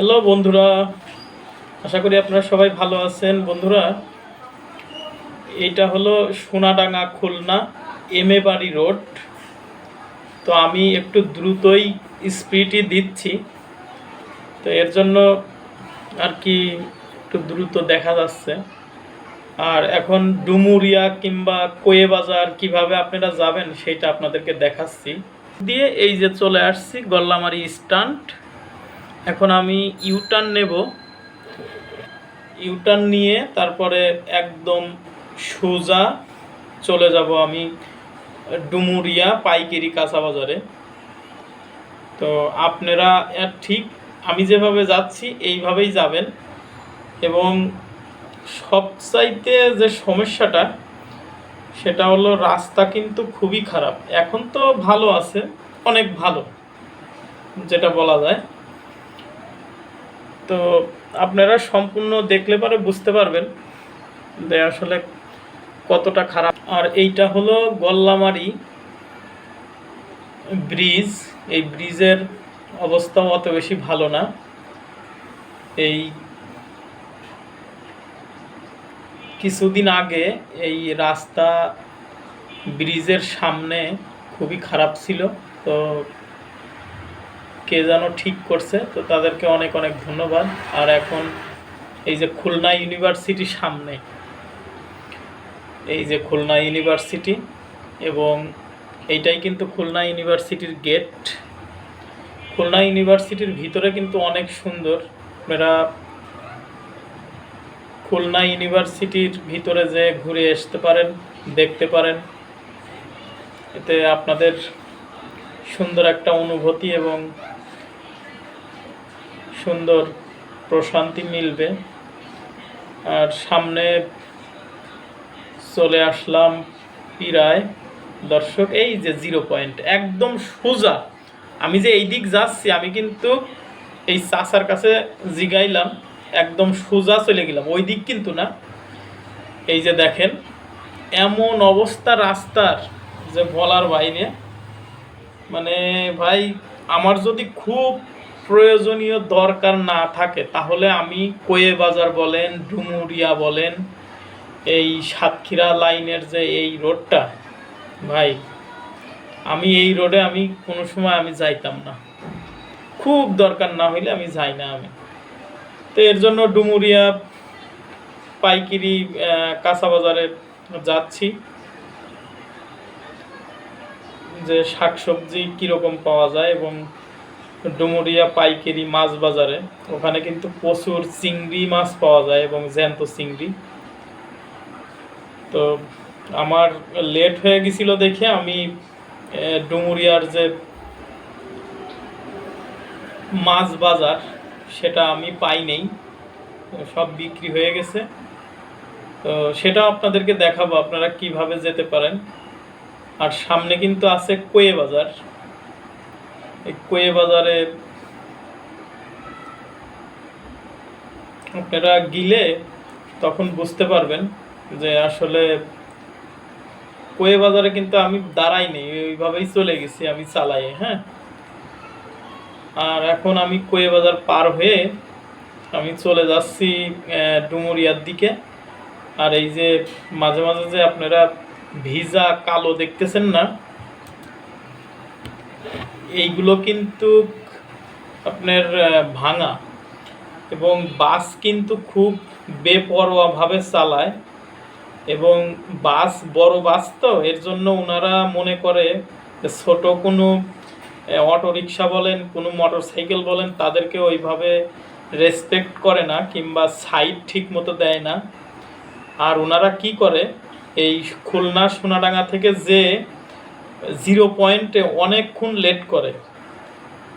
Hello বন্ধুরা, আশা করি আপনারা সবাই ভালো আছেন। বন্ধুরা, এইটা হলো সোনাডাঙ্গা খুলনা এম এ বাড়ি রোড। তো আমি একটু দ্রুতই স্পিডই দিচ্ছি। তো এর জন্য আর কি একটু দ্রুত দেখা যাচ্ছে। আর এখন ডুমুরিয়া কিংবা কোয়ে বাজার কীভাবে আপনারা যাবেন, সেটা আপনাদেরকে দেখাচ্ছি। দিয়ে এই যে চলে আসছি গল্লামারি স্ট্যান্ড। এখন আমি ইউটার্ন নেব। ইউটার্ন নিয়ে তারপরে একদম সোজা চলে যাব আমি ডুমুরিয়া পাইকারি কাঁচা বাজারে তো আপনারা ঠিক আমি যেভাবে যাচ্ছি এইভাবেই যাবেন। এবং সবচাইতে যে সমস্যাটা, সেটা হলো রাস্তা কিন্তু খুবই খারাপ। এখন তো ভালো আছে, অনেক ভালো, যেটা বলা যায়। তো আপনারা সম্পূর্ণ দেখলে পরে বুঝতে পারবেন যে আসলে কতটা খারাপ। আর এইটা হলো গল্লামারি ব্রিজ। এই ব্রিজের অবস্থাও অত বেশি ভালো না। এই কিছুদিন আগে এই রাস্তা ব্রিজের সামনে খুবই খারাপ ছিল। তো কে যেন ঠিক করছে, তো তাদেরকে অনেক অনেক ধন্যবাদ। আর এখন এই যে খুলনা ইউনিভার্সিটির সামনে, এই যে খুলনা ইউনিভার্সিটি এবং এইটাই কিন্তু খুলনা ইউনিভার্সিটির গেট। খুলনা ইউনিভার্সিটির ভিতরে কিন্তু অনেক সুন্দর। আপনারা খুলনা ইউনিভার্সিটির ভিতরে যে ঘুরে আসতে পারেন, দেখতে পারেন, এতে আপনাদের সুন্দর একটা অনুভূতি এবং সুন্দর প্রশান্তি মিলবে। আর সামনে চলে আসলাম পিরায়। দর্শক, এই যে জিরো পয়েন্ট একদম সোজা। আমি যে এই দিক যাচ্ছি, আমি কিন্তু এই চাষার কাছে জিগাইলাম, একদম সোজা চলে গেলাম। ওই দিক কিন্তু না। এই যে দেখেন, এমন অবস্থা রাস্তার যে বলার বাইরে। মানে ভাই, আমার যদি খুব প্রয়োজনীয় দরকার না থাকে, তাহলে আমি কোয়ে বাজার বলেন, ডুমুরিয়া বলেন, এই সাতক্ষীরা লাইনের যে এই রোডটা, ভাই, আমি এই রোডে আমি কোনো সময় আমি যাইতাম না। খুব দরকার না হইলে আমি যাই না আমি। তো এর জন্য ডুমুরিয়া পাইকিরি কাঁচা বাজারে যাচ্ছি। যে শাকসবজি কীরকম পাওয়া যায় এবং ডুমুরিয়া পাইকারি মাছ বাজারে। ওখানে কিন্তু প্রচুর চিংড়ি মাছ পাওয়া যায় এবং জ্যান্ত চিংড়ি। তো আমার লেট হয়ে গেছিল দেখে আমি ডুমুরিয়ার যে মাছ বাজার, সেটা আমি পাই নেই। সব বিক্রি হয়ে গেছে। তো সেটা আপনাদেরকে দেখাবো, আপনারা কীভাবে যেতে পারেন। আর সামনে কিন্তু আছে কোয়ে বাজার। কোয়ে বাজারে আপনারা গিলে তখন বুঝতে পারবেন যে আসলে কোয়ে বাজারে কিন্তু আমি দাঁড়াই নেই ওইভাবেই চলে গেছি আমি চালাই হ্যাঁ। আর এখন আমি কোয়ে বাজার পার হয়ে আমি চলে যাচ্ছি ডুমুরিয়ার দিকে। আর এই যে মাঝে মাঝে যে আপনারা ভিজা কালো দেখতেছেন না এইগুলো কিন্তু আপনার ভাঙা এবং বাস কিন্তু খুব বেপরোয়াভাবে চালায় এবং বাস, বড় বাস তো, এর জন্য ওনারা মনে করে ছোট কোনো অটো রিক্সা বলেন, কোনো মোটর সাইকেল বলেন, তাদেরকে ওইভাবে রেসপেক্ট করে না কিংবা সাইড ঠিক মতো দেয় না। আর ওনারা কি করে, এই খুলনা সোনাডাঙ্গা থেকে যে জিরো পয়েন্টে অনেকক্ষণ লেট করে।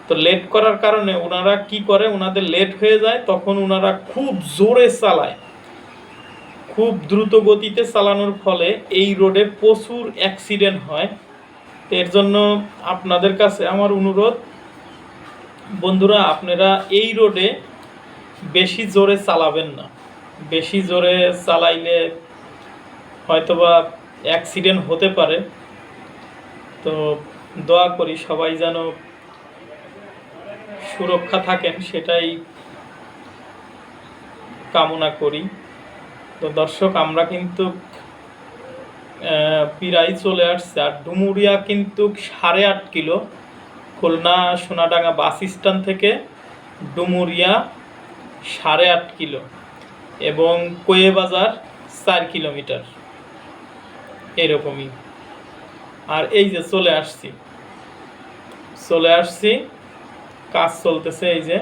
তো লেট করার কারণে ওনারা কি করে? ওনাদের লেট হয়ে যায়, তখন ওনারা খুব জোরে চালায়। খুব দ্রুত গতিতে চালানোর ফলে এই রোডে প্রচুর অ্যাক্সিডেন্ট হয়। তো এর জন্য আপনাদের কাছে আমার অনুরোধ, বন্ধুরা, আপনারা এই রোডে বেশি জোরে চালাবেন না। বেশি জোরে চালাইলে হয়তোবা অ্যাক্সিডেন্ট হতে পারে। তো দোয়া করি সবাই যেন সুরক্ষা থাকেন, সেটাই কামনা করি। তো দর্শক, আমরা কিন্তু প্রায় চলে আসছে। আর ডুমুরিয়া কিন্তু সাড়ে আট kilo. Khulna Sonadanga bus stand থেকে ডুমুরিয়া সাড়ে আট কিলো এবং কোয়ে বাজার চার কিলোমিটার। এরকমই। আর এই যে চলে আসছি। চলে আসছি। কাজ চলতেছে এই যে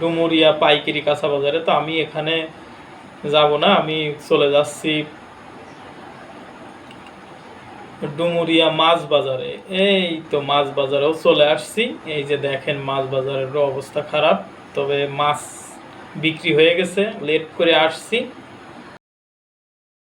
ডুমুরিয়া পাইকারি কাঁচা বাজারে। তো আমি এখানে যাব না, আমি চলে যাচ্ছি ডুমুরিয়া মাছ বাজারে। এই তো মাছ বাজারেও চলে আসছি। এই যে দেখেন মাছ বাজারের অবস্থা খারাপ, তবে মাছ বিক্রি হয়ে গেছে। লেট করে আসছি।